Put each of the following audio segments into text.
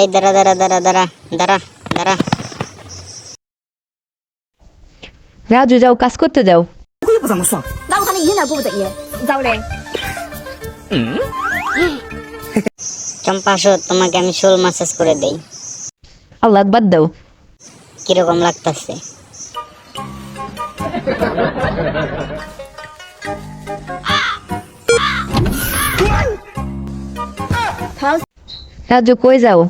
এই দাঁড়া দাঁড়া দাঁড়া দাঁড়া দাঁড়া দাঁড়া। রাজু যাও কাজ করতে যাও। চম্পাশো তোমাকে আমি শোল মাসাজ করে দেই। আল্লাহ বাদ দাও। কীরকম লাগতাছে? রাজু কই যাও?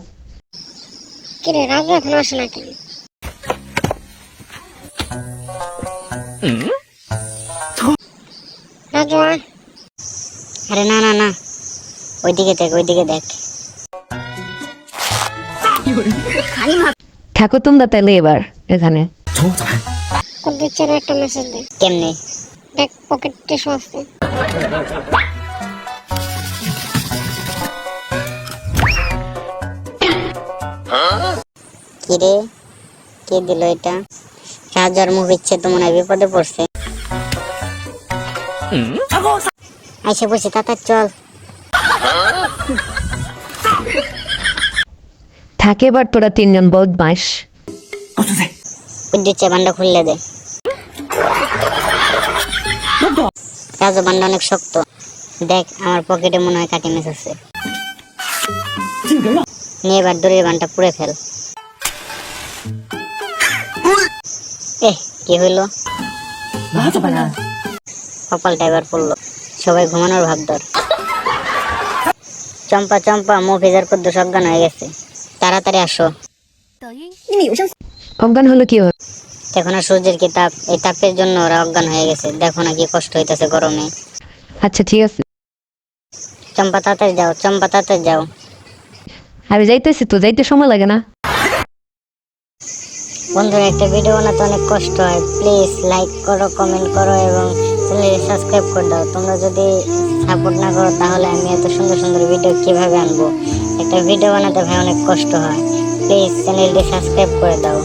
কিরে রাজ এখন আসে না কেন আরে না না না। ওইদিকে দেখ ওইদিকে দেখ। থাকো তোমরা তাহলে এবার এখানে। একটা মেসেজ দেখ কেমনে? দেখ পকেটে সস্তে Huh? কিরে? কে দিল এটা? রাজার মুখ ইচ্ছে তো মনে হয় বিপদে পড়ছে। আইসা বসে তাতার চল। থাকে এবার তোরা তিনজন বহুত বাঁশ। উদ্দেশ্যে বান্ডা খুললে দে। রাজা বান্ডা অনেক শক্ত। দেখ আমার পকেটে মনে হয় কাটি মেস আছে নিয়ে এবার দড়ির বানটা পুড়ে ফেল। কি হইল? কপালটা এবার পড়ল। সবাই ঘুমানোর ভাব ধর। চম্পা চম্পা মুফিজার কদ্দু সজ্ঞান হয়ে গেছে। তাড়াতাড়ি আসো। অজ্ঞান হলো কি ওর দেখো না সূর্যের কি তাপ। এই তাপের জন্য ওরা অজ্ঞান হয়ে গেছে। দেখো না কি কষ্ট হইতেছে গরমে। আচ্ছা ঠিক আছে। চম্পা তাড়াতাড়ি যাও। চম্পা তাড়াতাড়ি যাও। আরে যাইতেছি তো যাইতে সময় লাগে না। বন্ধুরা, একটা ভিডিও বানাতে অনেক কষ্ট হয়। প্লিজ লাইক করো কমেন্ট করো এবং চ্যানেলটি সাবস্ক্রাইব করে দাও। তোমরা যদি সাপোর্ট না করো, তাহলে আমি এত সুন্দর সুন্দর ভিডিও কীভাবে আনব? একটা ভিডিও বানাতে ভাই অনেক কষ্ট হয়। প্লিজ চ্যানেলটি সাবস্ক্রাইব করে দাও।